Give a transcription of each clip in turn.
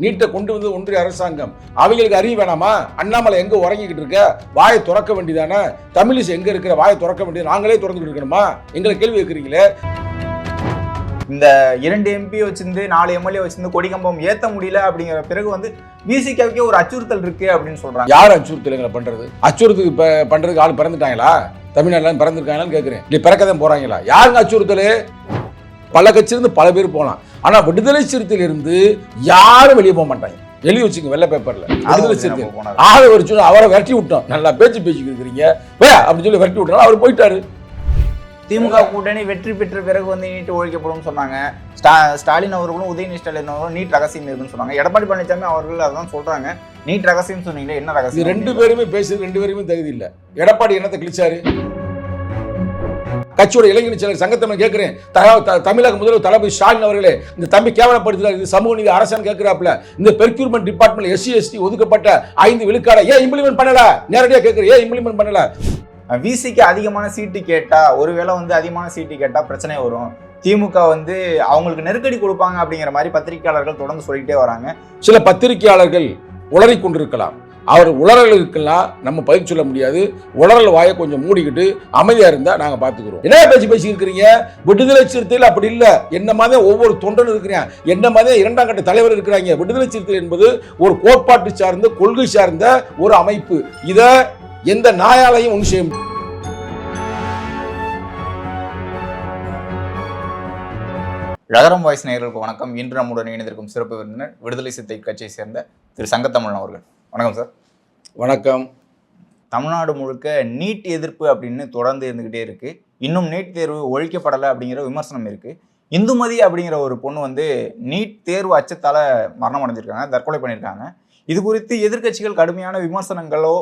நீட்டை கொண்டு வந்து ஒன்றிய அரசாங்கம். அவங்களுக்கு அறிவு வேணாமா? அண்ணாமலை எங்க உறங்கிக்கிட்டு இருக்க? வாயை திறக்க வேண்டியதானே? தமிழிசை எங்க இருக்கிற? வாயை திறக்க வேண்டியது நாங்களே திறந்துட்டு இருக்கணுமா? எங்களை கேள்வி கேட்குறீங்களே? இந்த இரண்டு எம்பி வச்சிருந்து நாலு எம்எல்ஏ வச்சிருந்து கொடிக்கம்பம் ஏத்த முடியல அப்படிங்கிற பிறகு வந்து விசிகாவுக்கே ஒரு அச்சுறுத்தல் இருக்கு அப்படின்னு சொல்றாங்க. யார் அச்சுறுத்தல் எங்களை பண்றது? அச்சுறுத்துக்கு இப்ப பண்றதுக்கு ஆள் பிறந்துட்டாங்களா? தமிழ்நாடுல பிறந்திருக்காங்களான்னு கேட்குறேன் இல்லை பிறக்க தான் போறாங்களா? யாருங்க அச்சுறுத்தல்? பல கட்சியிலிருந்து பல பேர் போகலாம். ஆனா விடுதலை சிறுத்தையிலிருந்து யாரும் வெளியே போக மாட்டாங்க. எழுதி வச்சுங்க வெள்ளை பேப்பர்ல விடுதலை சிறுத்தை. ஆக ஒரு சொல்லி அவரை விரட்டி விட்டோம். நல்லா பேச்சு பேசிக்கிட்டு இருக்கிறீங்க அப்படின்னு சொல்லி விரட்டி விட்டோம் அவர் போயிட்டாரு. திமுக கூட்டணி வெற்றி பெற்ற பிறகு வந்து நீட் ஒழிக்கப்படும் சொன்னாங்க. ஸ்டா- ஸ்டாலின் அவர்களும் உதயநிதி ஸ்டாலின் அவர்களும் நீட் ரகசியம் இருக்குன்னு சொன்னாங்க. எடப்பாடி பழனிசாமி அவர்கள் அதான் சொல்றாங்க. நீட் ரகசியம் சொன்னீங்களே என்ன ரகசியம் ரெண்டு பேருமே பேசுறது ரெண்டு பேருமே தகுதி இல்ல. எடப்பாடி என்னத்தை கிழிச்சாரு? கட்சியோட இளைஞர் செயலர் சங்கத்தமிழ் கேட்கிறேன். தமிழக முதல்வர் தளபதி ஸ்டாலின் அவர்களே இந்த தம்பி கேவலப்படுத்துறாரு இது சமூக நீதி அரசாங்கம் கேட்கிறாப்ல இந்த பெர்க்யூர்மெண்ட் டிபார்ட்மெண்ட் எஸ்சி எஸ்டி ஒதுக்கப்பட்ட ஐந்து விழுக்காட ஏன் இம்ப்ளிமெண்ட் பண்ணல? நேரடியா கேட்கிறேன் ஏன் இம்ப்ளிமெண்ட் பண்ணல? விசிக்கு அதிகமான சீட்டு கேட்டா ஒருவேளை வந்து அதிகமான சீட்டு கேட்டா பிரச்சனை வரும். திமுக வந்து அவங்களுக்கு நெருக்கடி கொடுப்பாங்க அப்படிங்கிற மாதிரி பத்திரிகையாளர்கள் தொடர்ந்து சொல்லிட்டே வராங்க. சில பத்திரிகையாளர்கள் உளறிக் கொண்டிருக்கலாம் அவர் உளறலுக்கெல்லாம் நம்ம பதில் சொல்ல முடியாது. உளறல் வாயை கொஞ்சம் மூடிக்கிட்டு அமைதியா இருந்தா நாங்க பார்த்துக்கிறோம் என்ன பேசி பேசி இருக்கிறீங்க விடுதலை சிறுத்தையில் அப்படி இல்லை. என்ன மாதிரி ஒவ்வொரு தொண்டனும் இருக்கிறேன். என்ன மாதிரி இரண்டாம் கட்ட தலைவர் இருக்கிறாங்க. விடுதலை சிறுத்தை என்பது ஒரு கோட்பாட்டு சார்ந்த கொள்கை சார்ந்த ஒரு அமைப்பு. இத எந்த நாயாலையும் ஒன்று செய்ய முடியும் ரகரம் வாய்ஸ் நேயர்களுக்கு வணக்கம். இன்று நம்முடன் இணைந்திருக்கும் சிறப்பு விருந்தினர் விடுதலை சித்தை கட்சியை சேர்ந்த திரு சங்கத்தமிழன் அவர்கள். வணக்கம் சார் வணக்கம். தமிழ்நாடு முழுக்க நீட் எதிர்ப்பு அப்படின்னு தொடர்ந்து இருந்துகிட்டே இருக்கு. இன்னும் நீட் தேர்வு ஒழிக்கப்படலை அப்படிங்கிற விமர்சனம் இருக்கு. இந்துமதி அப்படிங்கிற ஒரு பொண்ணு வந்து நீட் தேர்வு அச்சத்தால மரணம் அடைஞ்சிருக்காங்க தற்கொலை பண்ணியிருக்காங்க. இது குறித்து எதிர்க்கட்சிகள் கடுமையான விமர்சனங்களோ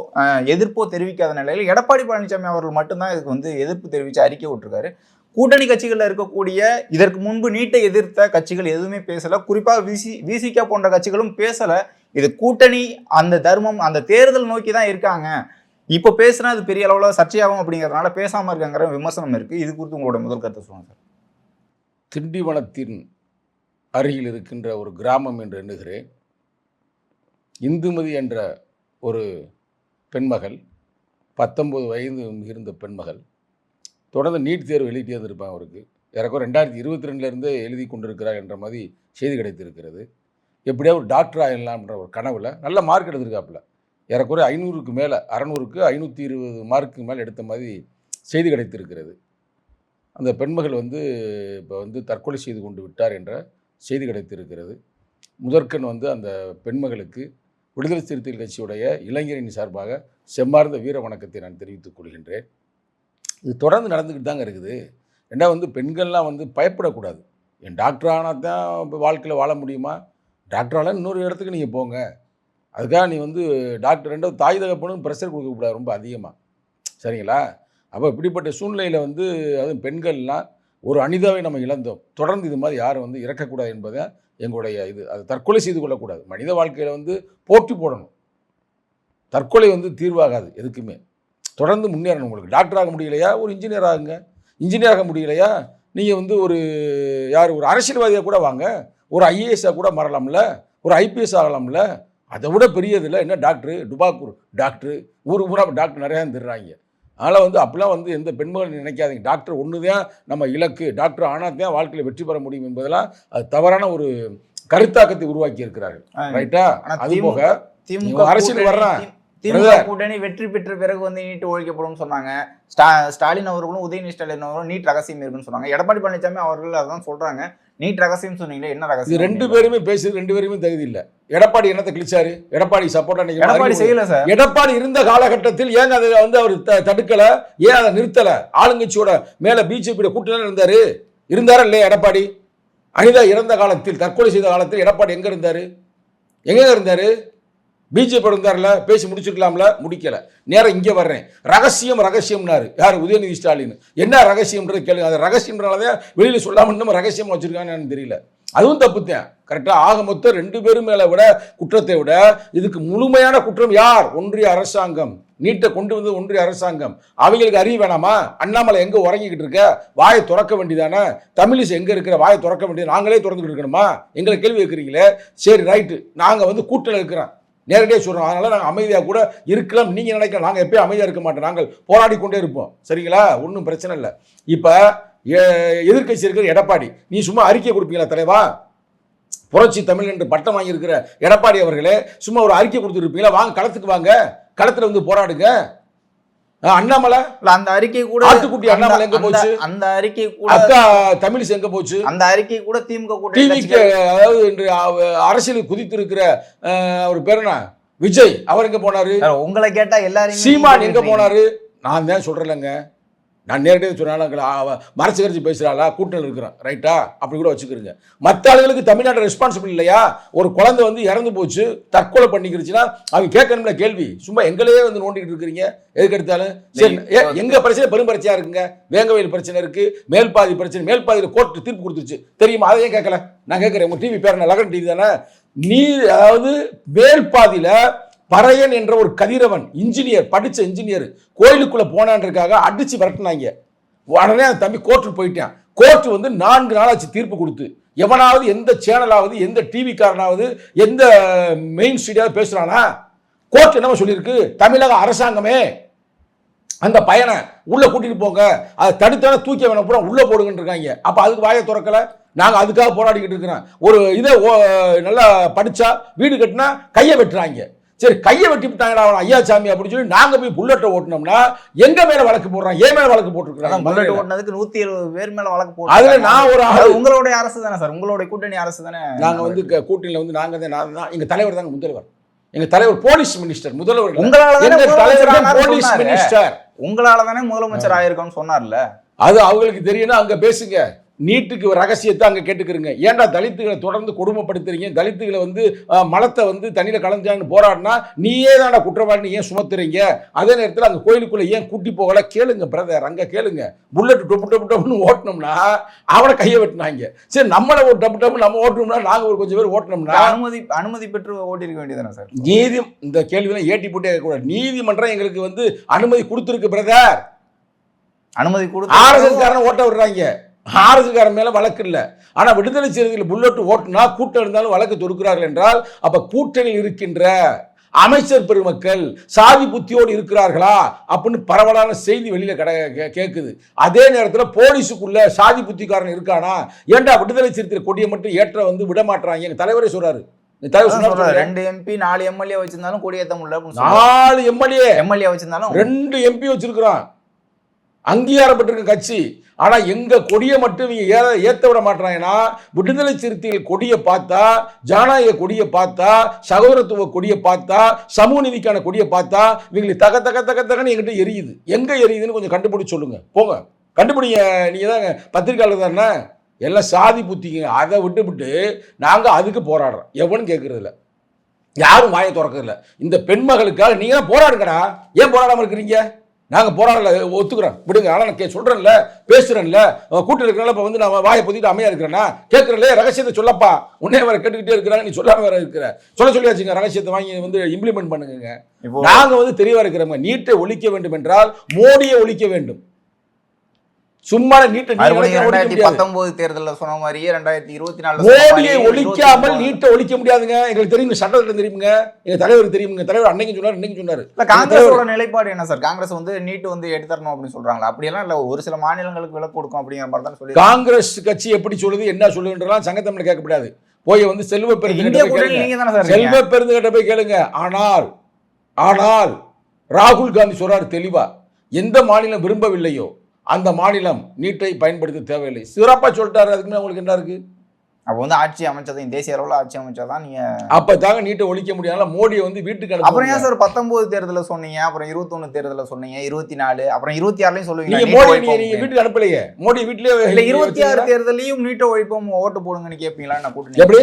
எதிர்ப்போ தெரிவிக்காத நிலையில் எடப்பாடி பழனிசாமி அவர்கள் மட்டும்தான் இதுக்கு வந்து எதிர்ப்பு தெரிவித்து அறிக்கை விட்டுருக்காரு. கூட்டணி கட்சிகளில் இருக்கக்கூடிய இதற்கு முன்பு நீட்டை எதிர்த்த கட்சிகள் எதுவுமே பேசல. குறிப்பாக விசி விசிகா போன்ற கட்சிகளும் பேசல. இது கூட்டணி அந்த தர்மம் அந்த தேர்தல் நோக்கி தான் இருக்காங்க. இப்போ பேசுனா அது பெரிய அளவில் சர்ச்சையாகும் அப்படிங்கிறதுனால பேசாம இருக்காங்கிற விமர்சனம் இருக்கு. இது குறித்து உங்களோட முதல் கருத்தை சொல்லுங்க சார். திண்டிவனத்தின் அருகில் இருக்கின்ற ஒரு கிராமம் என்று எண்ணுகிறேன். இந்துமதி என்ற ஒரு பெண்மகள் பத்தொன்பது வயது மிகுந்த பெண்மகள் தொடர்ந்து நீட் தேர்வு எழுதிட்டே இருந்திருப்பான் அவருக்கு. எனக்கு ரெண்டாயிரத்தி இருபத்தி ரெண்டுலேருந்தே எழுதி கொண்டிருக்கிறார் என்ற மாதிரி செய்தி கிடைத்திருக்கிறது. எப்படியா ஒரு டாக்டர் ஆகிடலாம்ன்ற ஒரு கனவில் நல்ல மார்க் எடுத்திருக்காப்புல. ஏறக்குறைய ஐநூறுக்கு மேலே அறநூறுக்கு ஐநூற்றி இருபது மார்க்கு மேலே எடுத்த மாதிரி செய்தி கிடைத்திருக்கிறது. அந்த பெண்மகள் வந்து இப்போ வந்து தற்கொலை செய்து கொண்டு விட்டார் என்ற செய்தி கிடைத்திருக்கிறது. முதற்கண் வந்து அந்த பெண்மகளுக்கு விடுதலை சிறுத்தைகள் கட்சியுடைய இளைஞரின் சார்பாக செம்மார்ந்த வீர வணக்கத்தை நான் தெரிவித்துக் கொள்கின்றேன். இது தொடர்ந்து நடந்துக்கிட்டு தாங்க இருக்குது. ரெண்டாவது வந்து பெண்கள்லாம் வந்து பயப்படக்கூடாது. என் டாக்டர் ஆனால் தான் இப்போ வாழ்க்கையில் வாழ முடியுமா? டாக்டரால இன்னொரு இடத்துக்கு நீங்கள் போங்க. அதுக்காக நீ வந்து டாக்டர் ரெண்டாவது தாய் தகப்பனும் ப்ரெஷர் கொடுக்கக்கூடாது ரொம்ப அதிகமாக சரிங்களா? அப்போ இப்படிப்பட்ட சூழ்நிலையில் வந்து அதுவும் பெண்கள்லாம் ஒரு அனிதாவை நம்ம இழந்தோம். தொடர்ந்து இது மாதிரி யாரும் வந்து இறக்கக்கூடாது என்பதை எங்களுடைய இது. அது தற்கொலை செய்து கொள்ளக்கூடாது. மனித வாழ்க்கையில் வந்து போட்டி போடணும். தற்கொலை வந்து தீர்வாகாது எதுக்குமே. தொடர்ந்து முன்னேறணும் உங்களுக்கு. டாக்டர் ஆக முடியலையா? ஒரு இன்ஜினியர் ஆகுங்க. இன்ஜினியர் ஆக முடியலையா? நீங்கள் வந்து ஒரு யார் ஒரு அரசியல்வாதியாக கூட வாங்க. ஒரு ஐஏஎஸ்ஸாக கூட மாறலாம்ல? ஒரு ஐபிஎஸ் ஆகலாம்ல? அதை விட பெரியதில்ல. என்ன டாக்டரு? டுபாக்கூர் டாக்டரு. ஊர் ஊரா டாக்டர் நிறையா தர்றாங்க. அதனால் வந்து அப்போலாம் வந்து எந்த பெண்மகள் நினைக்காதீங்க. டாக்டர் ஒன்று தான் நம்ம இலக்கு. டாக்டர் ஆனால் தான் வாழ்க்கையில் வெற்றி பெற முடியும் என்பதெல்லாம் அது தவறான ஒரு கருத்தாக்கத்தை உருவாக்கி இருக்கிறார்கள். ரைட்டா அது போக திமுக அரசியல் வர்றான். திமுக. கூட்டணி வெற்றி பெற்ற பிறகு வந்து நீட் ஒழிக்கப்படும் சொன்னாங்க. ஸ்டா ஸ்டாலின் அவர்களும் உதயநிதி ஸ்டாலின் அவர்களும் நீட் ரகசியம் இருக்குன்னு சொன்னாங்க. எடப்பாடி பழனிசாமி அவர்கள் அதான் சொல்றாங்க. நீட் ரகசியம் சொன்னீங்களே என்ன ரகசியம் ரெண்டு பேருமே பேசுறது ரெண்டு பேருமே தகுதி இல்லை. எடப்பாடி என்னத்தை கிழிச்சாரு? எடப்பாடி சப்போர்ட் எடப்பாடி செய்யல சார். எடப்பாடி இருந்த காலகட்டத்தில் ஏங்க அதை வந்து அவர் தடுக்கல? ஏன் அதை நிறுத்தல? ஆளுங்கட்சியோட மேல பிஜேபியோட கூட்டணி இருந்தாரு. இருந்தாரா இல்லையா எடப்பாடி? அனிதா இறந்த காலத்தில் தற்கொலை செய்த காலத்தில் எடப்பாடி எங்க இருந்தாரு? எங்க இருந்தாரு? பிஜேபி இருந்தார்ல பேசி முடிச்சிருக்கலாம்ல முடிக்கல. நேரம் இங்கே வர்றேன். ரகசியம் ரகசியம்னாரு. யார்? உதயநிதி ஸ்டாலின். என்ன ரகசியம்ன்றது கேளுங்க. அது ரகசியம்ன்றனாலதான் வெளியில் சொல்லாமல் இன்னும் ரகசியமாக வச்சிருக்காங்கன்னு தெரியல. அதுவும் தப்புத்தேன் கரெக்டாக ஆக மொத்தம் ரெண்டு பேரும் மேலே விட குற்றத்தை விட இதுக்கு முழுமையான குற்றம் யார்? ஒன்றிய அரசாங்கம். நீட்டை கொண்டு வந்தது ஒன்றிய அரசாங்கம். அவங்களுக்கு அறிவு வேணாமா? அண்ணாமலை எங்கே உறங்கிக்கிட்டு இருக்க? வாயை திறக்க வேண்டியதானே? தமிழிசை எங்கே இருக்கிற? வாயை திறக்க வேண்டியது நாங்களே திறந்துக்கிட்டு இருக்கணுமா? எங்களை கேள்வி கேட்குறீங்களே? சரி ரைட்டு நாங்கள் வந்து கூட்டில் இருக்கிறோம். நேரடியாக சொல்கிறோம் அதனால் நாங்கள் அமைதியாக கூட இருக்கலாம். நீங்கள் நினைக்கலாம். நாங்கள் எப்பயும் அமைதியாக இருக்க மாட்டோம். நாங்கள் போராடி கொண்டே இருப்போம். சரிங்களா? ஒன்றும் பிரச்சனை இல்லை. இப்போ எதிர்க்கட்சி இருக்கிற எடப்பாடி நீ சும்மா அறிக்கை கொடுப்பீங்களா தலைவா? புரட்சி தமிழ் என்று பட்டம் வாங்கியிருக்கிற எடப்பாடி அவர்களே சும்மா ஒரு அறிக்கை கொடுத்துருப்பீங்களா வாங்க களத்துக்கு வாங்க. களத்தில் வந்து போராடுங்க. அண்ணாமலை? அந்த அறிக்கை கூட ஆட்டுக்குட்டி அண்ணாமலை எங்க போச்சு? அந்த அறிக்கை கூட அக்கா தமிழிசை எங்க போச்சு? அந்த அறிக்கை கூட திமுக கூட்டணி அதாவது இன்று அரசியலில் குதித்திருக்கிற அஹ், அவர் பேர் என்ன? விஜய். அவர் எங்க போனாரு? உங்களை கேட்டா எல்லாரும் சீமான் எங்க போனாரு? நான் தான் சொல்றேன்லங்க. நான் நேரடியாக சொன்னாலும் மறைச்சு கரைச்சி பேசுறாளா? கூட்டணி இருக்கிறான். ரைட்டா அப்படி கூட வச்சுக்கிறீங்க. மற்ற ஆளுகளுக்கு தமிழ்நாடு ரெஸ்பான்சிபிள் இல்லையா? ஒரு குழந்தை வந்து இறந்து போச்சு தற்கொலை பண்ணிக்கிருச்சுன்னா அவங்க கேட்கணும்ல கேள்வி. சும்மா எங்களையே வந்து நோண்டிக்கிட்டு இருக்கிறீங்க. எதுக்கு எடுத்தாலும்? சரி ஏ, எங்க பிரச்சனை பெரும் பிரச்சனையா இருக்குங்க? வேங்கவயல் பிரச்சனை இருக்கு மேல்பாதி பிரச்சனை மேல்பாதியில் கோர்ட்டு தீர்ப்பு கொடுத்துருச்சு. தெரியுமா? அதை ஏன் கேட்கல? நான் கேட்குறேன். உங்க டிவி பேர் என்ன லகன் டிவி தானே? நீ அதாவது மேல்பாதியில பறையன் என்ற ஒரு கதிரவன் இன்ஜினியர் படித்த இன்ஜினியர் கோயிலுக்குள்ளே போனான்றக்காக அடித்து விரட்டினாங்க. உடனே அந்த தம்பி கோர்ட்டுக்கு போயிட்டான். கோர்ட் வந்து நான்கு நாளாச்சு தீர்ப்பு கொடுத்து. எவனாவது எந்த சேனலாவது எந்த டிவி காரனாவது எந்த மெயின் ஸ்ட்ரீட்டாவது பேசுகிறானா கோர்ட் என்னவோ சொல்லியிருக்கு. தமிழக அரசாங்கமே அந்த பையனை உள்ளே கூட்டிகிட்டு போங்க. அதை தடுத்தானே தூக்கி வேணும் பூரா உள்ளே போடுங்கன்னு இருக்காங்க. அதுக்கு வாயை திறக்கல. நாங்கள் அதுக்காக போராடிக்கிட்டு இருக்கிறோம். ஒரு இதை ஓ- நல்லா படித்தா வீடு கட்டினா கையை வெட்டுறாங்க. சரி கையை வெட்டி விட்டாங்கடா அவன் ஐயா சாமி அப்படின்னு சொல்லி நாங்க போய் புல்லட்டை ஓட்டினோம்னா எங்க மேல வழக்கு போடுறான்? ஏன் மேல வழக்கு அதான் போட்டுருக்காங்க புல்லட் ஓட்டுனதுக்கு நூத்தி எழுபது பேர் மேல வழக்கு அதுல போட்டு நான் ஒரு ஆளு உங்களுடைய அரசு தானே சார்? உங்களுடைய கூட்டணி அரசு தானே? நாங்க வந்து கூட்டணியில வந்து நாங்க தான் நான் தான். எங்க தலைவர் தாங்க முதல்வர். எங்க தலைவர் போலீஸ் மினிஸ்டர் முதல்வர். உங்களால போலீஸ். மினிஸ்டர் உங்களால தானே முதலமைச்சர் ஆயிருக்கோம்னு சொன்னார்ல. அது அவங்களுக்கு தெரியணும் அங்க பேசுங்க. நீட்டுக்கு ஒரு ரகசியத்தை அங்க கேட்டுக்கிறீங்க. ஏன்டா தலித்துகளை தொடர்ந்து கொடுமைப்படுத்துறீங்க? தலித்துகளை வந்து மலத்தை வந்து தண்ணியில கலந்தான்னு போராடினா நீயே தான்டா குற்றவாளி ஏன் சுமத்துறீங்க? அதே நேரத்தில் அங்க கோயிலுக்குள்ள ஏன் கூட்டி போகல? கேளுங்க பிரதர் அங்க கேளுங்க. புல்லட் டொப்பு டொப்பு டப்புன்னு ஓட்டினோம்னா அவனை கையை வெட்டினாங்க. சரி நம்மளை ஒரு டப்பு டப்பு நம்ம ஓட்டணும்னா நாங்க ஒரு கொஞ்சம் பேர் ஓட்டினோம்னா அனுமதி அனுமதி பெற்று ஓட்டிருக்க வேண்டியதானே சார்? நீதி இந்த கேள்வியெல்லாம் ஏட்டி போட்டே இருக்கக்கூடாது நீதிமன்றம் எங்களுக்கு வந்து அனுமதி கொடுத்துருக்கு பிரதர் அனுமதி ஆர்எஸ்எஸ் கொடுத்து காரனை ஓட்ட விடுறாங்க. ஆர்எஸ்எஸ் காரன் மேல வழக்கு இல்ல. ஆனா விடுதலை சிறுத்தைகள் புல்லட் ஓட்டுனா கூட்டம் இருந்தாலும் வழக்கு தொடுக்கிறார்கள் என்றால் அப்ப கூட்டணியில் இருக்கின்ற அமைச்சர் பெருமக்கள் சாதி புத்தியோடு இருக்கிறார்களா அப்படின்னு பரவலான செய்தி வெளியில கட கே- கேக்குது. அதே நேரத்துல போலீஸுக்குள்ள சாதி புத்திக்காரன் இருக்கானா? ஏன்டா விடுதலை சிறுத்தை கொடியை மட்டும் ஏற்ற வந்து விட மாட்டாங்க எங்க தலைவரே சொன்னாரு ரெண்டு எம்பி நாலு எம்எல்ஏ வச்சிருந்தாலும் கொடியேத்த முடியல. நாலு எம்எல்ஏ எம்எல்ஏ வச்சிருந்தாலும் ரெண்டு எம்பி வச்சிருக்கிறான். அங்கீகாரப்பட்டிருக்க கட்சி. ஆனால் எங்கள் கொடியை மட்டும் இவங்க ஏற ஏற்ற விட மாட்டாங்கன்னா விடுதலை சிறுத்தைகள் கொடியை பார்த்தா ஜனநாயக கொடியை பார்த்தா சகோதரத்துவ கொடியை பார்த்தா சமூக நீதிக்கான கொடியை பார்த்தா இவங்களை தக தக தக தகன்னு எங்கிட்ட எரியுது. எங்கே எரியுதுன்னு கொஞ்சம் கண்டுபிடிச்சு சொல்லுங்க. போங்க. கண்டுபிடிங்க. நீங்கள் தான் பத்திரிக்கையாளர் தானே எல்லாம் சாதி புத்திங்க. அதை விட்டு விட்டு நாங்கள் அதுக்கு போராடுறோம். எவனும் கேட்குறதில்ல யாரும் வாயை திறக்கறதில்ல. இந்த பெண்மகளுக்காக நீங்கள் தான் போராடுங்கடா. ஏன் போராடாமல் இருக்கிறீங்க? நாங்க போராடல ஒத்துக்கிறோம். விடுங்க ஆனா நான் கே- சொல்றேன்ல பேசுறேன்ல. அவன் கூட்டில் இருக்கிறனால இப்போ வந்து நான் வாயை பொத்திட்டு அமையா இருக்கிறேன்னா கேட்கறல ரகசியத்தை சொல்லப்பா. உன்னே வேற கேட்டுக்கிட்டே இருக்கிறாங்க நீ சொல்லாம வேற இருக்கிற. சொல்ல சொல்லியாச்சுங்க ரகசியத்தை வாங்கி வந்து இம்ப்ளிமெண்ட் பண்ணுங்க இப்போ நாங்க வந்து தெளிவா இருக்கிறவங்க நீட்டை ஒழிக்க வேண்டும் என்றால் மோடியை ஒழிக்க வேண்டும். சும்மா நீட்டை பத்தொன்பது தேர்தல்ல சொன்ன மாதிரியே ரெண்டாயிரத்தி இருபத்தி நாலு மோடியை ஒழிக்காமல் நீட்டை ஒழிக்க முடியாதுங்க. எங்களுக்கு தெரியுங்க சட்டத்தில் தெரியுங்க. எங்க தலைவருக்கு தெரியுங்க. தலைவர் அன்னைக்கு சொன்னார் இன்னைக்கு சொன்னாரு. இல்ல காங்கிரஸோட நிலைப்பாடு என்ன சார்? காங்கிரஸ் வந்து நீட் வந்து எடுத்துறணும் அப்படின்னு சொல்றாங்களா? அப்படியெல்லாம் இல்ல ஒரு சில மாநிலங்களுக்கு விலக்கு கொடுக்கும் அப்படிங்கிற மாதிரி தான் சொல்லி காங்கிரஸ் கட்சி எப்படி சொல்லுது என்ன சொல்லுன்றலாம் சங்கத்தமிழ் கேட்கக்கூடாது போய் வந்து செல்வ சார் செல்வ பெருந்திட்ட போய் கேளுங்க. ஆனால் ஆனால் ராகுல் காந்தி சொல்றாரு தெளிவா. எந்த மாநிலம் விரும்பவில்லையோ அந்த மாநிலம் நீட்டை பயன்படுத்த தேவையில்லை. சிறப்பா சொல்லிட்டாரு. அதுக்கு மேல உங்களுக்கு என்ன இருக்கு? அப்ப வந்து ஆட்சி அமைச்சதையும் தேசிய அளவுல ஆட்சி அமைச்சாதான் நீங்க அப்ப தாங்க நீட்டை ஒழிக்க முடியாத மோடியை வந்து வீட்டுக்கு அப்புறம் ஏன். சார் பத்தொன்பது தேர்தல சொன்னீங்க? அப்புறம் இருபத்தொன்னு தேர்தல சொன்னீங்க? இருபத்தி நாலு அப்புறம் இருபத்தி ஆறுலயும் சொல்லுவீங்க. மோடி ஒழிப்போம் நீங்க நீங்க அப்படின்னு. வீட்டுக்கு அனுப்பலையே. மோடி வீட்லயே இல்ல இருபத்தி ஆறு தேர்தலையும் நீட்டை ஒழிப்போம் ஓட்டு போடுங்கன்னு கேட்பீங்களா நான் கூட்டணி எப்படி?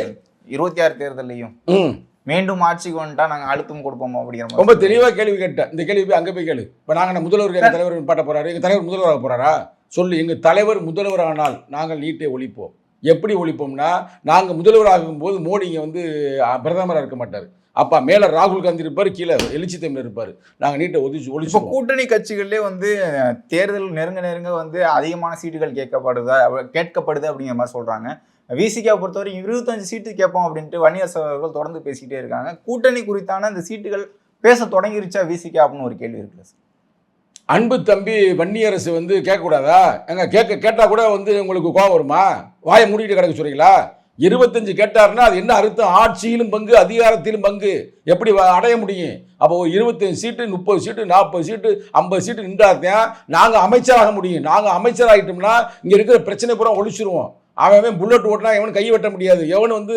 இருபத்தி ஆறு தேர்தலையும். மீண்டும் ஆட்சிக்கு வந்துட்டா நாங்க அழுத்தம் கொடுப்போம் அப்படிங்கிற மாதிரி ரொம்ப தெளிவா கேள்வி கேட்டேன். இந்த கேள்வி போய் அங்க போய் கேளு. இப்ப நாங்க என்ன முதல்வர் தலைவர் பாட்ட போறாரு? எங்க தலைவர் முதல்வராக போறாரா? சொல்லு எங்க தலைவர் முதல்வர் ஆனால் நாங்கள் நீட்டை ஒழிப்போம். எப்படி ஒழிப்போம்னா நாங்கள் முதல்வராகும் போது மோடி இங்கே வந்து பிரதமராக இருக்க மாட்டார். அப்பா மேலே ராகுல் காந்தி இருப்பார் கீழே எழுச்சி தமிழ் இருப்பார். நாங்கள் நீட்டை ஒதிச்சு ஒழிச்சுப்போம் கூட்டணி கட்சிகள்லேயே வந்து தேர்தல் நெருங்க நெருங்க வந்து அதிகமான சீட்டுகள் கேட்கப்படுதா கேட்கப்படுது அப்படிங்கிற மாதிரி சொல்றாங்க. விசிகா பொறுத்தவரைக்கும் இருபத்தஞ்சு சீட்டு கேட்போம் அப்படின்ட்டு வன்னியர் அவர்கள் தொடர்ந்து பேசிக்கிட்டே இருக்காங்க. கூட்டணி குறித்தான இந்த சீட்டுகள் பேச தொடங்கிருச்சா விசிகா அப்படின்னு ஒரு கேள்வி இருக்குல்ல சார். அன்பு தம்பி வன்னியரசு வந்து கேட்கக்கூடாதா? எங்க கேட்க கேட்டால் கூட வந்து உங்களுக்கு கோவம் வருமா? வாயை மூடிட்டு கிடக்க சொல்றீங்களா? இருபத்தஞ்சு கேட்டாருன்னா அது என்ன அர்த்தம்? ஆட்சியிலும் பங்கு அதிகாரத்திலும் பங்கு. எப்படி அடைய முடியும்? அப்போ இருபத்தஞ்சு சீட்டு முப்பது சீட்டு நாற்பது சீட்டு ஐம்பது சீட்டு நின்றாத்தான் நாங்கள் அமைச்சராக முடியும். நாங்கள் அமைச்சராகிட்டோம்னா இங்கே இருக்கிற பிரச்சனை பூரா ஒழிச்சிருவோம். அவன் அவன் புல்லட் ஓட்டினா எவனும் கை வெட்ட முடியாது. எவனும் வந்து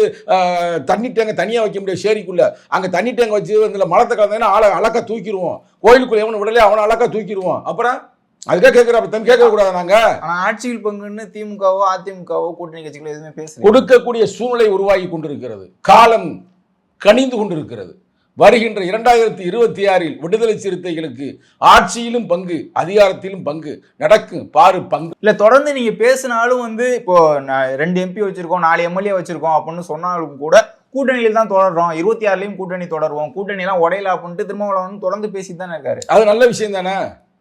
தண்ணி டேங்க தனியாக வைக்க முடியாது சேரிக்குள்ள அங்கே தண்ணி டேங்க வச்சு இதில் மலத்தை கலந்தேன்னா ஆளை அழக்கா தூக்கிடுவோம் கோயிலுக்குள்ள எவனும் விடலையே அவனை அழகா தூக்கிடுவோம் அப்புறம் அதுக்காக கேட்குற தம்பி கேட்க கூடாது நாங்கள் ஆனா ஆட்சியில் பங்குன்னு திமுகவோ அதிமுகவோ கூட்டணி கட்சிகளோ எதுவுமே பேசல. கொடுக்கக்கூடிய சூழ்நிலை உருவாகி கொண்டிருக்கிறது. காலம் கனிந்து கொண்டிருக்கிறது. வருகின்ற இரண்டாயிரத்தி இருபத்தி ஆறில் விடுதலை சிறுத்தைகளுக்கு ஆட்சியிலும் பங்கு அதிகாரத்திலும் பங்கு நடக்கும் பாரு பங்கு. இல்ல தொடர்ந்து நீங்க பேசினாலும் வந்து இப்போ நான் ரெண்டு எம்பி வச்சிருக்கோம் நாலு எம்எல்ஏ வச்சிருக்கோம் அப்படின்னு சொன்னாலும் கூட கூட்டணியில் தான் தொடர்றோம். இருபத்தி ஆறுலயும் கூட்டணி தொடருவோம். கூட்டணி எல்லாம் உடையல அப்படின்ட்டு திருமாவளவன் தொடர்ந்து பேசிட்டு தானே இருக்காரு. அது நல்ல விஷயம் தானே?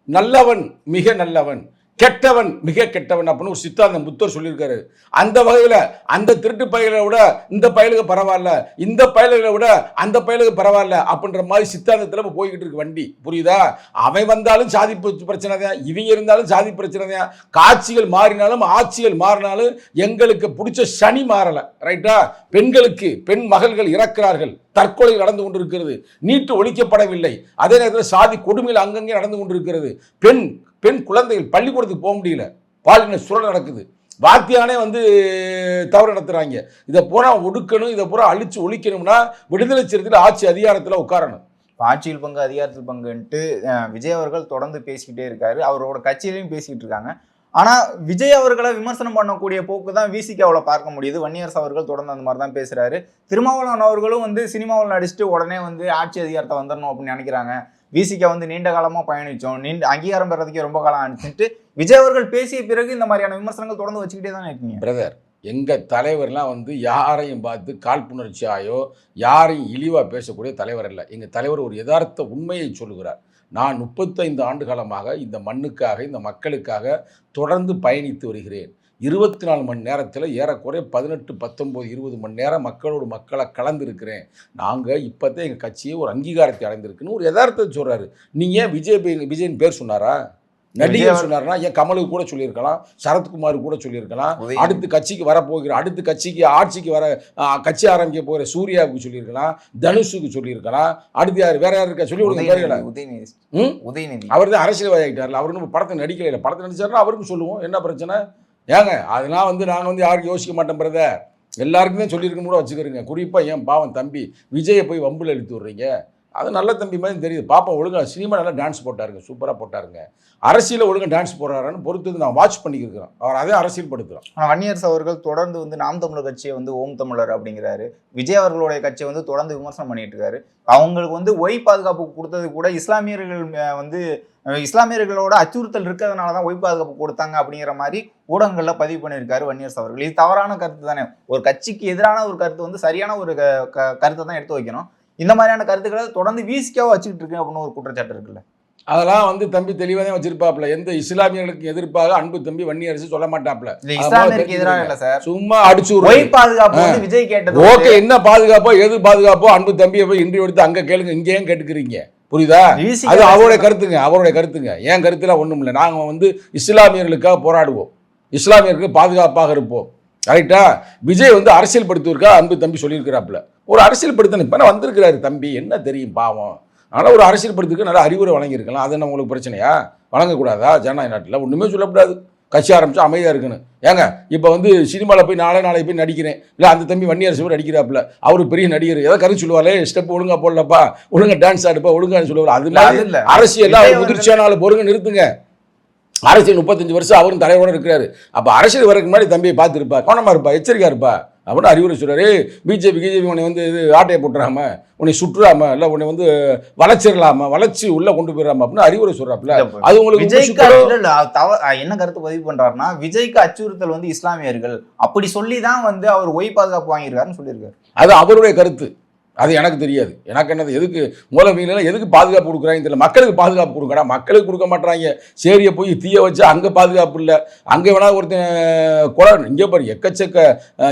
நல்லவன் மிக நல்லவன். கெட்டவன் மிக கெட்டவன் அப்படின்னு ஒரு சித்தாந்தம் புத்தர் சொல்லியிருக்காரு. அந்த வகையில் அந்த திருட்டு பயல்களை விட இந்த பயலுக்கு பரவாயில்ல இந்த பயல்களை விட அந்த பயலுக்கு பரவாயில்ல அப்படின்ற மாதிரி சித்தாந்தத்தில் இப்போ போய்கிட்டு இருக்கு வண்டி. புரியுதா? அவன் வந்தாலும் சாதி பிரச்சனை தான். இவங்க இருந்தாலும் சாதி பிரச்சனை தான். காட்சிகள் மாறினாலும் ஆட்சிகள் மாறினாலும் எங்களுக்கு பிடிச்ச சனி மாறலை. ரைட்டா பெண்களுக்கு பெண் மகள்கள் இறக்கிறார்கள். தற்கொலை நடந்து கொண்டிருக்கிறது. நீட்டு ஒழிக்கப்படவில்லை. அதே நேரத்தில் சாதி கொடுமையில் அங்கங்கே நடந்து கொண்டிருக்கிறது. பெண் பெண் குழந்தைகள் பள்ளிக்கூடத்துக்கு போக முடியல. பாலின சுழல் நடக்குது. வாத்தியானே வந்து தவறு நடத்துகிறாங்க இதை பூரா ஒடுக்கணும் இதை பூரா அழிச்சு ஒழிக்கணும்னா விடுதலை சிறுத்தையில் ஆட்சி அதிகாரத்தில் உட்காரணும். ஆட்சியில் பங்கு அதிகாரத்தில் பங்குன்ட்டு விஜய் அவர்கள் தொடர்ந்து பேசிக்கிட்டே இருக்காரு. அவரோட கட்சியிலையும் பேசிக்கிட்டு இருக்காங்க. ஆனால் விஜய் அவர்களை விமர்சனம் பண்ணக்கூடிய போக்கு தான் விசிக்கு அவ்வளோ பார்க்க முடியுது. வன்னியரசு அவர்கள் தொடர்ந்து அந்த மாதிரி தான் பேசுகிறாரு திருமாவளவன் அவர்களும் வந்து சினிமாவில் நடிச்சுட்டு உடனே வந்து ஆட்சி அதிகாரத்தை வந்துடணும் அப்படின்னு நினைக்கிறாங்க. விசிகா வந்து நீண்ட காலமாக பயணித்தோம் நீண்ட அங்கீகாரம் பெறதுக்கே ரொம்ப காலம் ஆனிச்சுட்டு விஜய் அவர்கள் பேசிய பிறகு இந்த மாதிரியான விமர்சனங்கள் தொடர்ந்து வச்சுக்கிட்டே தானே இருக்கீங்க? பிரதர் எங்கள் தலைவர்லாம் வந்து யாரையும் பார்த்து காழ்ப்புணர்ச்சியாயோ யாரையும் இழிவாக பேசக்கூடிய தலைவர் இல்லை எங்கள் தலைவர் ஒரு யதார்த்த உண்மையை சொல்லுகிறார். நான் முப்பத்தைந்து ஆண்டு காலமாக இந்த மண்ணுக்காக இந்த மக்களுக்காக தொடர்ந்து பயணித்து வருகிறேன். இருபத்தி நாலு மணி நேரத்தில் ஏறக்குறைய பதினெட்டு பத்தொம்போது இருபது மணி நேரம் மக்களோடு மக்களை கலந்துருக்கிறேன். நாங்கள் இப்போதான் எங்கள் கட்சியை ஒரு அங்கீகாரத்தை அடைந்திருக்குன்னு ஒரு யதார்த்தத்தை சொல்கிறாரு நீங்கள் ஏன் விஜய் விஜயன் பேர் சொன்னாரா? நடிகர் சொன்னார்னா ஏன் கமலுக்கு கூட சொல்லியிருக்கலாம் சரத்குமார் கூட சொல்லியிருக்கலாம். அடுத்து கட்சிக்கு வரப்போகிற அடுத்து கட்சிக்கு ஆட்சிக்கு வர கட்சி ஆரம்பிக்க போகிற சூர்யாவுக்கு சொல்லியிருக்கலாம் தனுஷுக்கு சொல்லியிருக்கலாம் அடுத்து யார் வேற யார் இருக்கா? சொல்லி கொடுங்க பேர்களை உதயநிதி. உதயநிதி. அவர் தான் அரசியல்வாதி ஆகிட்டார்ல அவர் நம்ம படத்தை நடிக்கல படத்தை நடிச்சாருன்னா அவருக்கும் சொல்லுவோம் என்ன பிரச்சனை? ஏங்க அதெல்லாம் வந்து நாங்கள் வந்து யாருக்கும் யோசிக்க மாட்டோம் பிரத எல்லாருக்குமே சொல்லியிருக்கணும் கூட வச்சுக்கிறீங்க குறிப்பாக ஏன் பாவம் தம்பி விஜயை போய் வம்பில் இழுத்து விட்றீங்க. அது நல்ல தம்பி மாதிரி தெரியுது. பாப்பா ஒழுங்காக சினிமா நல்லா டான்ஸ் போட்டாருங்க சூப்பராக போட்டாருங்க. அரசியலில் ஒழுங்காக டான்ஸ் போடுறாருன்னு பொறுத்து நான் வாட்ச் பண்ணிக்கிறேன் அவர் அதே அரசியல் படுத்துகிறோம் ஆனால் வன்னியரசு அவர்கள் தொடர்ந்து வந்து நாம் தமிழர் கட்சியை வந்து ஓம் தமிழர் அப்படிங்கிறாரு. விஜய் அவர்களுடைய கட்சியை வந்து தொடர்ந்து விமர்சனம் பண்ணிட்டு இருக்காரு. அவங்களுக்கு வந்து ஒய் பாதுகாப்பு கொடுத்தது கூட இஸ்லாமியர்கள் வந்து இஸ்லாமியர்களோட அச்சுறுத்தல் இருக்கிறதுனால தான் ஒய் பாதுகாப்பு கொடுத்தாங்க அப்படிங்கிற மாதிரி ஊடகங்களில் பதிவு பண்ணியிருக்காரு வன்னியர்ஸ் அவர்கள். இது தவறான கருத்து தானே ஒரு கட்சிக்கு எதிரான ஒரு கருத்து வந்து சரியான ஒரு க- க- கருத்தை தான் எடுத்து வைக்கணும். இந்த மாதிரியான கருத்துக்களை தொடர்ந்து வீசிக்காவா வச்சுக்கிட்டு இருக்கு அப்படின்னு ஒரு குற்றச்சாட்டு இருக்குல்ல. அதெல்லாம் வந்து தம்பி தெளிவாக தான் வச்சிருப்பாப்ல எந்த இஸ்லாமியர்களுக்கு எதிர்ப்பாக அன்பு தம்பி வன்னி அரசு சொல்ல மாட்டாப்ல இஸ்லாமியருக்கு எதிராக இல்ல சார். சும்மா அடிச்சு ஒய். பாதுகாப்பு வந்து விஜய் கேட்டது ஓகே என்ன பாதுகாப்போ எது பாதுகாப்போ அன்பு தம்பியை போய் இன்றி எடுத்து அங்க கேளுங்க இங்கே ஏன் கேட்டுக்கிறீங்க. புரியுதா? அது அவருடைய கருத்துங்க அவருடைய கருத்துங்க. என் கருத்துல ஒண்ணும் இல்லை. நாங்க வந்து இஸ்லாமியர்களுக்காக போராடுவோம். இஸ்லாமியர்களுக்கு பாதுகாப்பாக இருப்போம். ரைட்டா விஜய் வந்து அரசியல் படுத்துவதற்காக அன்பு தம்பி சொல்லியிருக்கிறாப்புல. ஒரு அரசியல் படுத்தணும் இப்போ வந்திருக்கிறாரு தம்பி என்ன தெரியும் பாவம். ஆனால் ஒரு அரசியல் படுத்துக்கு நல்ல அறிவுரை வழங்கியிருக்கலாம். அது என்ன உங்களுக்கு பிரச்சனையா? வழங்கக்கூடாதா? ஜனநாயக நாட்டில் ஒன்றுமே சொல்லக்கூடாது. கட்சி ஆரம்பிச்சா அமைதியாக இருக்கணும். ஏங்க இப்போ வந்து சினிமாவில் போய் நாளை நாளை போய் நடிக்கிறேன். இல்லை அந்த தம்பி வன்னியரசு போய் நடிக்கிறாப்புல. அவர் பெரிய நடிகர். ஏதோ கருத்து சொல்லுவாரே ஸ்டெப் ஒழுங்கா போடலப்பா ஒழுங்கா டான்ஸ் ஆடுப்பா ஒழுங்கா சொல்லுவார். அது மாதிரி. அரசியல் அவர் அவர்கள் முதிர்ச்சியான ஆள் பொறுங்க நிறுத்துங்க. அரசியல் முப்பத்தஞ்சு வருஷம் அவரும் தலைவரோட இருக்கிறாரு. அப்போ அரசியல் வரதுக்கு முன்னாடி தம்பியை பார்த்துருப்பா கவனமா இருப்பா எச்சரிக்கையா இருப்பா. அப்படின்னு அறிவுரை சொல்றாரு பிஜேபி பிஜேபி உன்னை வந்து இது ஆட்டையை போட்டுறாம உன்னை சுற்றுறாம இல்லை உன்னை வந்து வளைச்சிடலாமா வளைச்சு உள்ள கொண்டு போயிடலாமா அப்படின்னு அறிவுரை சொல்றாப்புல. அது உங்களுக்கு விஜய்க்கு என்ன கருத்து பதிவு பண்றாருன்னா விஜய்க்கு அச்சுறுத்தல் வந்து இஸ்லாமியர்கள். அப்படி சொல்லி தான் வந்து அவர் ஒய் பாதுகாப்பு வாங்கியிருக்காருன்னு சொல்லியிருக்காரு. அது அவருடைய கருத்து. அது எனக்கு தெரியாது. எனக்கு என்னது எதுக்கு மூலவீங்கள எதுக்கு பாதுகாப்பு கொடுக்குறாங்க தெரியல. மக்களுக்கு பாதுகாப்பு கொடுக்கடா மக்களுக்கு கொடுக்க மாட்டாங்க சேரியை போய் தீய வச்சு அங்கே பாதுகாப்பு இல்லை. அங்கே வேணால் ஒருத்தன் கொலை இங்கே பாரு எக்கச்சக்க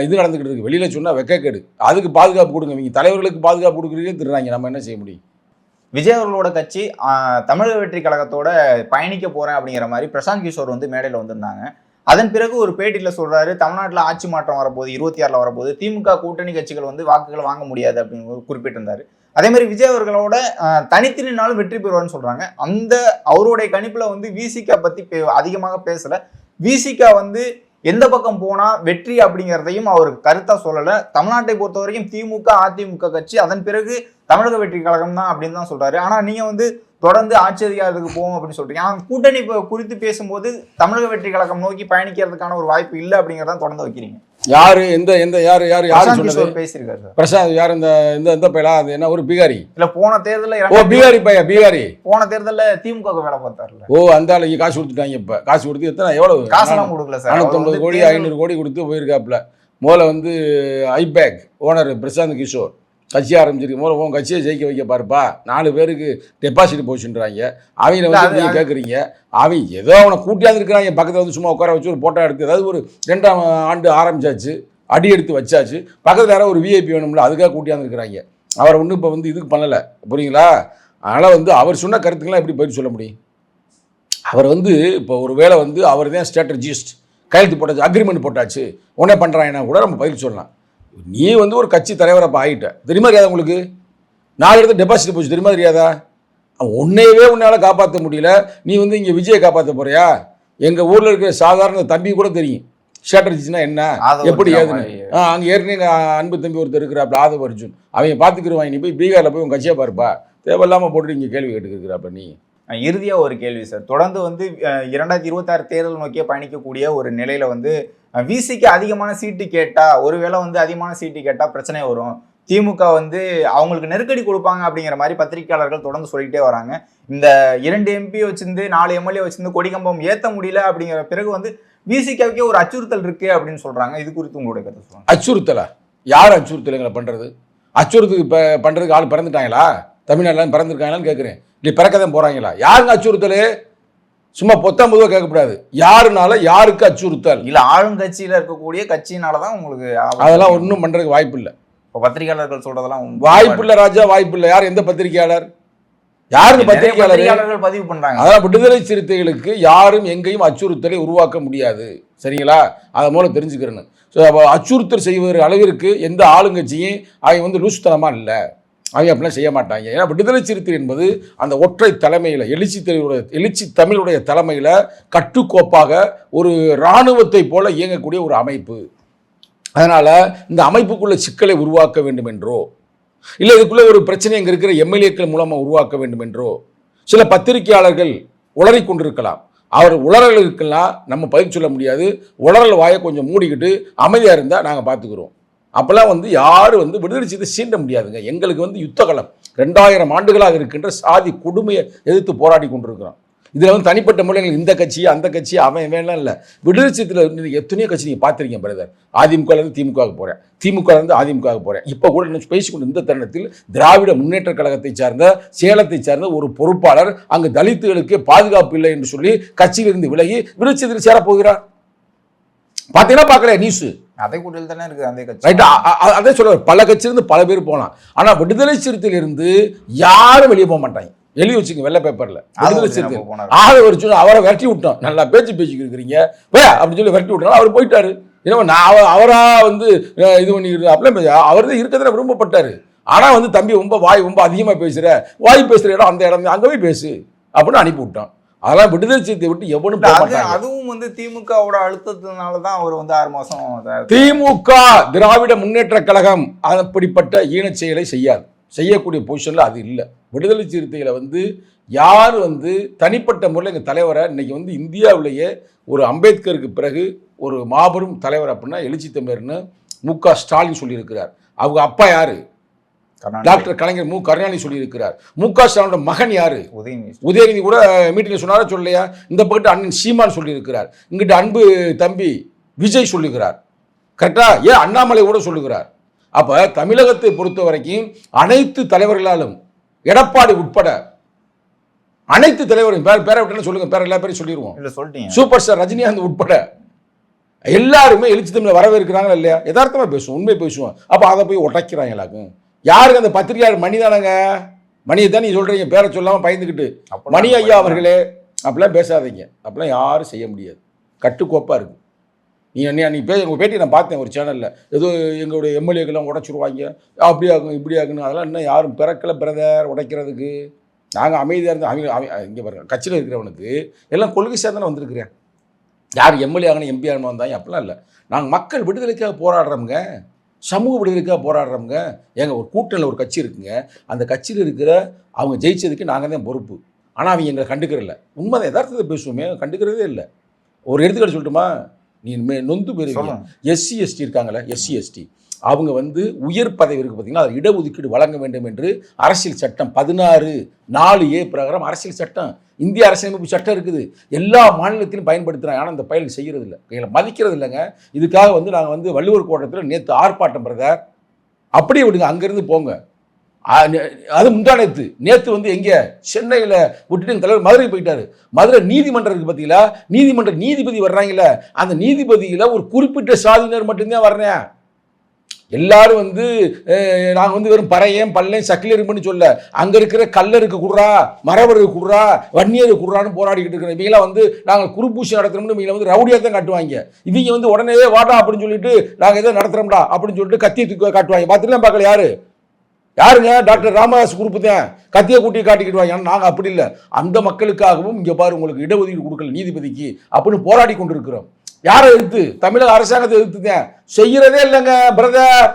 இது நடந்துக்கிட்டு இருக்கு. வெளியில் சொன்னால் வெக்கக்கேடு. அதுக்கு பாதுகாப்பு கொடுங்க. இவங்க தலைவர்களுக்கு பாதுகாப்பு கொடுக்குறீங்கன்னு திருறாங்க நம்ம என்ன செய்ய முடியும்? விஜய் அவர்களோட கட்சி தமிழக வெற்றி கழகத்தோட பயணிக்க போகிறேன் அப்படிங்கிற மாதிரி பிரசாந்த் கிஷோர் வந்து மேடையில் வந்திருந்தாங்க. அதன் பிறகு ஒரு பேட்டியில் சொல்கிறாரு தமிழ்நாட்டில் ஆட்சி மாற்றம் வரப்போகுது இருபத்தி ஆறில் வரப்போகுது. திமுக கூட்டணி கட்சிகள் வந்து வாக்குகள் வாங்க முடியாது அப்படின்னு குறிப்பிட்டிருந்தார். அதே மாதிரி விஜய் அவர்களோட ஆஹ், தனித்து நின்னாலும் வெற்றி பெறுவார்னு சொல்கிறாங்க அந்த அவருடைய கணிப்பில் வந்து விசிகா பற்றி பே- அதிகமாக பேசலை. விசிகா வந்து எந்த பக்கம் போனால் வெற்றி அப்படிங்கிறதையும் அவர் கருத்தாக சொல்லலை. தமிழ்நாட்டை பொறுத்த வரைக்கும் திமுக அதிமுக கட்சி அதன் பிறகு தமிழக வெற்றி கழகம் தான் அப்படின்னு தான் சொல்கிறாரு ஆனால் நீங்கள் வந்து தொடர்ந்து ஆட்சி அதிகாரத்துக்கு போவோம் அப்படின்னு சொல்கிறீங்க ஆனால் கூட்டணி குறித்து பேசும்போது தமிழக வெற்றி கழகம் நோக்கி பயணிக்கிறதுக்கான ஒரு வாய்ப்பு இல்லை அப்படிங்கிறதான் தொடர்ந்து வைக்கிறீங்க. யாரு எந்த எந்த யார் யார் யார் சொன்னது? பேசியிருக்காரு பிரசாந்த் யார் இந்த இந்த இந்த பையலா? அது என்ன ஒரு பீகாரி? இல்ல போன தேர்தலில் ஓ பீகாரி பையன் பீகாரி. போன தேர்தலில் திமுக வேலை பார்த்தாருல ஓ அந்த ஆளுக்கு காசு கொடுத்துட்டாங்க இப்போ. காசு கொடுத்து எத்தனை எவ்வளவு? காசெல்லாம் கொடுக்கல சார். வந்து கோடி ஐநூறு கோடி கொடுத்து போயிருக்காப்புல. முதல்ல வந்து ஐபேக் ஓனர் பிரசாந்த் கிஷோர். கட்சி ஆரம்பிச்சிருக்கு முதல்ல உன் கட்சியை ஜெயிக்க வைக்க பாருப்பா. நாலு பேருக்கு டெபாசிட் போச்சுன்றாங்க. அவங்கள வந்து நீங்கள் கேட்குறீங்க அவங்க ஏதோ அவனை கூட்டியாந்து இருக்கிறாங்க. பக்கத்தில் வந்து சும்மா உட்கார வச்சு ஒரு போட்டோ எடுத்து அதாவது ஒரு ரெண்டாம் ஆண்டு ஆரம்பிச்சாச்சு. அடி எடுத்து வச்சாச்சு. பக்கத்தில் யாரோ ஒரு விஐபி வேணும்ல அதுக்காக கூட்டியாந்து இருக்கிறாங்க. அவரை ஒன்றும் இப்போ வந்து இதுக்கு பண்ணலை. புரியுங்களா? அதனால் வந்து அவர் சொன்ன கருத்துக்கெல்லாம் எப்படி பதில் சொல்ல முடியும்? அவர் வந்து இப்போ ஒரு வேளை வந்து அவர் தான் ஸ்ட்ராட்டஜிஸ்ட் கையெழுத்து போட்டாச்சு அக்ரிமெண்ட் போட்டாச்சு. உடனே பண்ணுறாங்கன்னா கூட நம்ம பதில் சொல்லலாம். நீ வந்து ஒரு கட்சி தலைவரை இப்போ ஆகிட்ட. தெரியுமா தெரியாதா உங்களுக்கு? நாலு இடத்துல டெபாசிட் போச்சு. தெரியுமா தெரியாதா? அவன் உன்னையவே உன்னால் காப்பாற்ற முடியல. நீ வந்து இங்கே விஜயை காப்பாற்ற போறியா? எங்கள் ஊரில் இருக்கிற சாதாரண தம்பி கூட தெரியும். ஸ்ட்ராட்டஜிஸ்னா என்ன? எப்படி ஏதுன்னு. ஆ அங்கே ஏற்கனவே அன்பு தம்பி ஒருத்தர் இருக்கிறாப்புல ஆதவ அர்ஜுன் அவங்க பார்த்துக்கிருவாங்க நீ போய் பீகாரில் போய் உன் கட்சியை பாருப்பா. தேவையில்லாமல் போட்டு இங்கே கேள்வி கேட்டுக்கிறாப்ப நீ. இறுதியாக ஒரு கேள்வி சார் தொடர்ந்து வந்து இரண்டாயிரத்தி இருபத்தாறு தேர்தல் நோக்கிய பயணிக்கக்கூடிய ஒரு நிலையில் வந்து விசிக்கு அதிகமான சீட்டு கேட்டால் ஒருவேளை வந்து அதிகமான சீட்டு கேட்டால் பிரச்சனை வரும். திமுக வந்து அவங்களுக்கு நெருக்கடி கொடுப்பாங்க அப்படிங்கிற மாதிரி பத்திரிகையாளர்கள் தொடர்ந்து சொல்லிக்கிட்டே வராங்க. இந்த இரண்டு எம்பி வச்சிருந்து நாலு எம்எல்ஏ வச்சிருந்து கொடிக்கம்பம் ஏற்ற முடியல அப்படிங்கிற பிறகு வந்து விசிகாவுக்கே ஒரு அச்சுறுத்தல் இருக்கு அப்படின்னு சொல்றாங்க. இது குறித்து உங்களுடைய கருத்து சொல்லுங்க. அச்சுறுத்தலா? யார் அச்சுறுத்தலுங்களை பண்ணுறது அச்சுறுத்தல் இப்போ பண்ணுறதுக்கு ஆள் பிறந்துட்டாங்களா? தமிழ்நாட்டில் பிறந்திருக்காங்களான்னு கேட்குறேன் இல்லை பிறக்க தான் போகிறாங்களா யாருங்க அச்சுறுத்தல்? சும்மா பொத்தாம் பொதுவாக கேட்கக்கூடாது. யாருனால யாருக்கு அச்சுறுத்தல்? இல்ல ஆளுங்கட்சியில இருக்கக்கூடிய கட்சியினாலதான் உங்களுக்கு ஆபத்து. அதெல்லாம் ஒன்றும் பண்ணுறதுக்கு வாய்ப்பு இல்லை. இப்ப பத்திரிகையாளர்கள் சொல்றதெல்லாம். வாய்ப்பு இல்லை ராஜா வாய்ப்பு இல்லை. யார் எந்த பத்திரிகையாளர்? யாருக்கு பத்திரிகையாளர்கள் பதிவு பண்றாங்க. அதான் விடுதலை சிறுத்தைகளுக்கு யாரும் எங்கேயும் அச்சுறுத்தலை உருவாக்க முடியாது. சரிங்களா? அதை மூலம் தெரிஞ்சுக்கிறேன்னு. ஸோ அச்சுறுத்தல் செய்வது அளவிற்கு எந்த ஆளுங்கட்சியும் அவங்க வந்து லூசுத்தனமாக இல்லை. அவங்க அப்படிலாம் செய்ய மாட்டாங்க. ஏன்னா விடுதலை சிறுத்தை என்பது அந்த ஒற்றை தலைமையில் எழுச்சி தலைவருடைய எழுச்சி தமிழுடைய தலைமையில் கட்டுக்கோப்பாக ஒரு இராணுவத்தை போல இயங்கக்கூடிய ஒரு அமைப்பு. அதனால் இந்த அமைப்புக்குள்ள சிக்கலை உருவாக்க வேண்டும் என்றோ இல்லை இதுக்குள்ளே ஒரு பிரச்சனை இங்கே இருக்கிற எம்எல்ஏக்கள் மூலமாக உருவாக்க வேண்டும் என்றோ சில பத்திரிகையாளர்கள் உளறிக் கொண்டிருக்கலாம். அவர் உளறலுக்கெல்லாம் நம்ம பதில் சொல்ல முடியாது. உளறல் வாயை கொஞ்சம் மூடிக்கிட்டு அமைதியாக இருந்தால் நாங்கள் பார்த்துக்குறோம் அப்போல்லாம் வந்து யாரும் வந்து விடுதலை செய்து சீண்ட முடியாதுங்க. எங்களுக்கு வந்து யுத்தகலம் ரெண்டாயிரம் ஆண்டுகளாக இருக்கின்ற சாதி கொடுமையை எதிர்த்து போராடி கொண்டிருக்கிறோம். இதில் வந்து தனிப்பட்ட முறையில் இந்த கட்சி அந்த கட்சி அவன் வேணாம் இல்லை. விடுதலை எத்தனையோ கட்சி நீங்கள் பார்த்துருக்கீங்க பிரதர் அதிமுகலேருந்து திமுகவுக்கு போகிறேன் திமுகலேருந்து அதிமுகவுக்கு போகிறேன் இப்போ கூட இன்னும் பேசிக்கொண்டு இந்த தருணத்தில் திராவிட முன்னேற்ற கழகத்தை சார்ந்த சேலத்தை சார்ந்த ஒரு பொறுப்பாளர் அங்கு தலித்துகளுக்கு பாதுகாப்பு இல்லை என்று சொல்லி கட்சியிலிருந்து விலகி விடுதலை சேரப்போகிறார் பார்த்தீங்கன்னா பார்க்கல நியூஸு அதே கூட்டத்தில் தானே இருக்கு அந்த கட்சி. ரைட்டா அதே சொல்ல பல கட்சியிலிருந்து பல பேர் போகலாம். ஆனால் விடுதலை சிறுத்தையிலிருந்து யாரும் வெளியே போக மாட்டாங்க. எழுதி வச்சுங்க வெள்ளை பேப்பரில் விடுதலை சிறுத்தை ஒரு சொல்லி அவரை விரட்டி விட்டோம். நல்லா பேச்சு பேசிக்கிட்டு இருக்கிறீங்க. வே அப்படின்னு சொல்லி விரட்டி விட்டோம் அவர் போயிட்டாரு. ஏன்னா நான் அவ- அவரா வந்து இது பண்ணிக்கிட்டு அப்படிலாம் அவர் தான் இருக்கிறதுல விரும்பப்பட்டாரு. ஆனால் வந்து தம்பி ரொம்ப வாய் ரொம்ப அதிகமாக பேசுகிற வாய் பேசுகிற இடம் அந்த இடம் அங்கே போய் பேசு அப்படின்னு அனுப்பி விட்டோம். அதெல்லாம் விடுதலை சிறுத்தை விட்டு எவனும் அதுவும் வந்து திமுகவோட அழுத்தத்தினால தான் அவர் வந்து ஆறு மாசம் திமுக திராவிட முன்னேற்ற கழகம் அப்படிப்பட்ட ஈனச் செயலை செய்யாது. செய்யக்கூடிய பொசிஷனில் அது இல்லை. விடுதலை சிறுத்தைகளை வந்து யார் வந்து தனிப்பட்ட முறையில் எங்கள் தலைவரை இன்னைக்கு வந்து இந்தியாவிலேயே ஒரு அம்பேத்கருக்கு பிறகு ஒரு மாபெரும் தலைவர் அப்படின்னா எழுச்சி தமிழர்னு மு க ஸ்டாலின் சொல்லியிருக்கிறார். அவங்க அப்பா யாரு? டாக்டர் கலைஞர் மு. கருணாநிதி சொல்லியிருக்கிறார். மு. க. ஸ்டாலினோட மகன் யாரு? உதயநிதி உதயநிதி கூட மீட்டிங்ல சொன்னாரா சொல்லலையா? இந்த பக்கத்து அண்ணன் சீமான் சொல்லியிருக்கிறார். இங்கிட்ட அன்பு தம்பி விஜய் சொல்லுகிறார். கரெக்டா? ஏன் அண்ணாமலை கூட சொல்லுகிறார். அப்ப தமிழகத்தை பொறுத்த வரைக்கும் அனைத்து தலைவர்களாலும் எடப்பாடி உட்பட அனைத்து தலைவரும் பேர பேரை விட்டு சொல்லுங்க பேர எல்லா பேரையும் சொல்லிடுவோம் இல்ல சொல்லிட்டீங்க. சூப்பர் ஸ்டார் ரஜினிகாந்த் உட்பட எல்லாருமே எழுச்சி தமிழ் வரவேற்கிறாங்களா இல்லையா? யதார்த்தமா பேசுவோம் உண்மை பேசுவோம். அப்போ அதை போய் உடைக்கிறாங்க எல்லாருக்கும். யாருக்கு அந்த பத்திரிகையாளர் மணி தானங்க மணியை தான் நீ சொல்றீங்க பேரை சொல்லாம பயந்துக்கிட்டு மணி ஐயா அவர்களே அப்படிலாம் பேசாதீங்க. அப்படிலாம் யாரும் செய்ய முடியாது. கட்டுக்கோப்பா இருக்கு நீ என்ன நீ பே உங்கள் பேட்டி நான் பார்த்தேன் ஒரு சேனலில் ஏதோ எங்களுடைய எம்எல்ஏக்கெல்லாம் உடைச்சிருவாங்க. அப்படி ஆகும் இப்படி ஆகுன்னு அதெல்லாம் இன்னும் யாரும் பிறக்கல பிரதர் உடைக்கிறதுக்கு. நாங்கள் அமைதியாக இருந்தோம் அவங்க இங்கே பாருங்க கட்சியில் இருக்கிறவனுக்கு எல்லாம் கொள்கை சேர்ந்தானே வந்திருக்கிறேன் யார் எம்எல்ஏ ஆகணும் எம்பி ஆகணும் வந்தாங்க அப்படிலாம் இல்லை. நாங்கள் மக்கள் விடுதலைக்காக போராடுறோமுங்க. சமூக விடுதலைக்காக போராடுறோமுங்க எங்க ஒரு கூட்டணியில் ஒரு கட்சி இருக்குங்க. அந்த கட்சியில் இருக்கிற அவங்க ஜெயிச்சதுக்கு நாங்கள் தான் பொறுப்பு. ஆனால் அவங்க எங்களை கண்டுக்கிறதில்ல. உண்மை யதார்த்தத்தை பேசுவோமே கண்டுக்கிறதே இல்லை. ஒரு எடுத்துக்காட்டு சொல்லட்டுமா? நீ நொந்து போயிருவீங்க சொல்லுங்க. எஸ்சி எஸ்டி இருக்காங்களே எஸ்சி எஸ்டி. அவங்க வந்து உயர் பதவி இருக்குது பார்த்தீங்கன்னா அதில் இடஒதுக்கீடு வழங்க வேண்டும் என்று அரசியல் சட்டம் பதினாறு நாலு ஏ பிரகாரம் அரசியல் சட்டம். இந்திய அரசியலமைப்பு சட்டம் இருக்குது. எல்லா மாநிலத்திலும் பயன்படுத்துகிறாங்க ஆனால் அந்த பயலுக்கு செய்கிறது இல்லை எங்களை மதிக்கிறது இல்லைங்க. இதுக்காக வந்து நாங்கள் வந்து வள்ளுவர் கோட்டத்தில் நேற்று ஆர்ப்பாட்டம் பிரதர் அப்படியே விடுங்க. அங்கேருந்து போங்க. அது முந்தானத்து நேற்று வந்து எங்கே? சென்னையில் விட்டுட்டு தலைவர் மதுரை போயிட்டாரு. மதுரை நீதிமன்றம் இருக்குது பார்த்தீங்களா? நீதிமன்ற நீதிபதி வர்றாங்கல்ல. அந்த நீதிபதியில் ஒரு குறிப்பிட்ட சாதியினர் மட்டும்தான் வர்றேன். எல்லாரும் வந்து நாங்கள் வந்து வெறும் பறையன் பல்லையும் சக்கிலிரும்புன்னு சொல்ல அங்கே இருக்கிற கல்லருக்கு குடுறா மரவருக்கு குடுறா வன்னியருக்கு குடுறான்னு போராடிக்கிட்டு இருக்கிற இவங்களாம் வந்து நாங்கள் குருபூசி நடத்துறோம்னு இவங்க வந்து ரவுடியாக தான் காட்டுவாங்க. இவங்க வந்து உடனே வாடா அப்படின்னு சொல்லிட்டு நாங்கள் எதை நடத்துறோம்டா அப்படின்னு சொல்லிட்டு கத்தியை தூக்க காட்டுவாங்க. பார்த்துலாம் பார்க்கல யாரு? யாருங்க? டாக்டர் ராமதாஸ் குரூப் தான். கத்தியை கூட்டி காட்டிக்கிட்டு வாங்க நாங்கள் அப்படி இல்லை. அந்த மக்களுக்காகவும் இங்கே பாரு உங்களுக்கு இடஒதுக்கீடு கொடுக்கல நீதிபதிக்கு அப்படின்னு போராடி கொண்டிருக்கிறோம். யாரை எதிர்த்து? தமிழக அரசாங்கத்தை எதிர்த்துங்க. செய்கிறதே செய்யறதே இல்லைங்க பிரதர்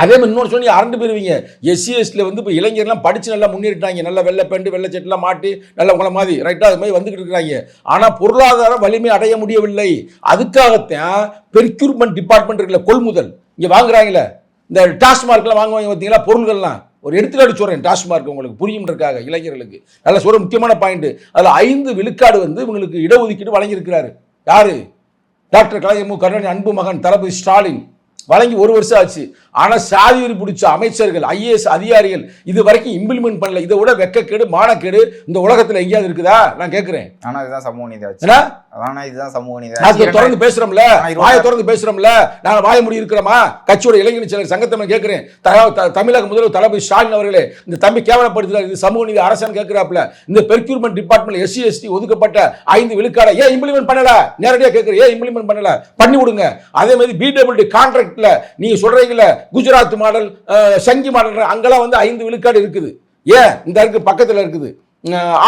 அதே மாதிரி இன்னொரு சொல்லி அரண்டு போயிருவீங்க. எஸ்சி எஸ்டியில் வந்து இப்போ இளைஞர்லாம் படித்து நல்லா முன்னேறிட்டாங்க. நல்லா வெள்ளை பெண்டு வெள்ளை சட்டெல்லாம் மாட்டி நல்லா உங்களை மாதிரி ரைட்டாக அது மாதிரி வந்துக்கிட்டு இருக்கிறாங்க. ஆனால் பொருளாதார வலிமை அடைய முடியவில்லை. அதுக்காகத்தான் பெர்க்யூர்மெண்ட் டிபார்ட்மெண்ட் இருக்குல்ல கொள்முதல். இங்கே வாங்குறாங்களே. இந்த டாஸ்மார்க்லாம் வாங்குவாங்க பார்த்தீங்களா பொருள்கள்லாம். ஒரு எடுத்துக்காட்டு சொல்கிறேன் டாஸ்மார்க் உங்களுக்கு புரியும்ன்றக்காக இளைஞர்களுக்கு. நல்ல சொல்கிற முக்கியமான பாயிண்ட்டு அதில் ஐந்து விழுக்காடு வந்து இவங்களுக்கு இடஒதுக்கீடு வழங்கியிருக்கிறாரு. யாரு? டாக்டர் கலைஞர் மு கருணாநிதி அன்பு மகன் தளபதி ஸ்டாலின். வழங்கி ஒரு வருஷம் ஆச்சு. ஆனால் சாதி வெறி பிடிச்ச அமைச்சர்கள் ஐஏஎஸ் அதிகாரிகள் இது வரைக்கும் இம்ப்ளிமெண்ட் பண்ணல. இதை விட வெக்கக்கேடு மானக்கேடு இந்த உலகத்தில் எங்கேயாவது இருக்குதா? நான் கேட்குறேன் ஆனா இதுதான் சமூக நீதி ஆச்சு. ஏன்னா ஆனா இதுதான் சமூக நீதி ஆ, இருபது- வாயை திறந்து பேசுறோம்ல. நாங்க வாய முடி இருக்கிறோமா? கட்சியோட இளைஞர் சிலர் சங்கத்தை கேட்கிறேன் தமிழக முதல்வர் தளபதி ஸ்டாலின் அவர்களே இந்த தம்பி கேவலப்படுத்துறாரு இது சமூக நீதி அரசான்னு கேட்கிறாப்ல இந்த பெர்க்யூர்மெண்ட் டிபார்ட்மெண்ட் எஸ்சி எஸ்டி ஒதுக்கப்பட்ட ஐந்து விழுக்காட ஏன் இம்ப்ளிமெண்ட் பண்ணல? நேரடியாக கேட்கிறேன் ஏன் இம்ப்ளிமெண்ட் பண்ணல? பண்ணி விடுங்க. அதே மாதிரி பிடபிள்யூடி கான்ட்ராக்ட்ல நீங்க சொல்கிறீங்கள குஜராத் மாடல் சங்கி மாடல் அங்கெல்லாம் வந்து ஐந்து விழுக்காடு இருக்குது. ஏன்? இந்த இருக்கு பக்கத்துல இருக்குது.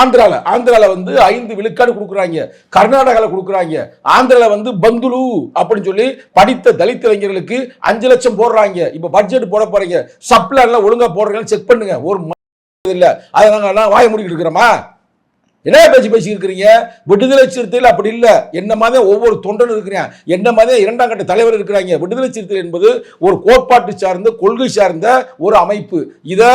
ஆந்திராவில் ஆந்திராவில் வந்து ஐந்து விழுக்காடு கொடுக்குறாங்க. கர்நாடகாவில் கொடுக்குறாங்க. ஆந்திரால வந்து பந்துலு அப்படின்னு சொல்லி படித்த தலித் இளைஞர்களுக்கு அஞ்சு லட்சம் போடுறாங்க. இப்போ பட்ஜெட் போட போறீங்க. சப்ளைலாம் ஒழுங்கா போடுறீங்கன்னு செக் பண்ணுங்க. ஒரு இல்லை. அதை நாங்கள் வாய முடிக்கிட்டு இருக்கிறோமா என்ன பேச்சு பேசி இருக்கிறீங்க விடுதலை சிறுத்தையில் அப்படி இல்லை. என்ன மாதிரி ஒவ்வொரு தொண்டனும் இருக்கிறேன். என்ன மாதிரி இரண்டாம் கட்ட தலைவர் இருக்கிறாங்க? விடுதலை சிறுத்தை என்பது ஒரு கோட்பாட்டு சார்ந்த கொள்கை சார்ந்த ஒரு அமைப்பு. இதை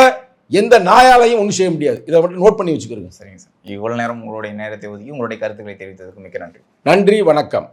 எந்த நாயாலையும் ஒன்றும் செய்ய முடியாது. இதை மட்டும் நோட் பண்ணி வச்சுக்கிறோங்க சரிங்க சார். இவ்வளவு நேரம் உங்களுடைய நேரத்தை ஒதுக்கி உங்களுடைய கருத்துக்களை தெரிவித்ததற்கு மிக்க நன்றி. நன்றி வணக்கம்.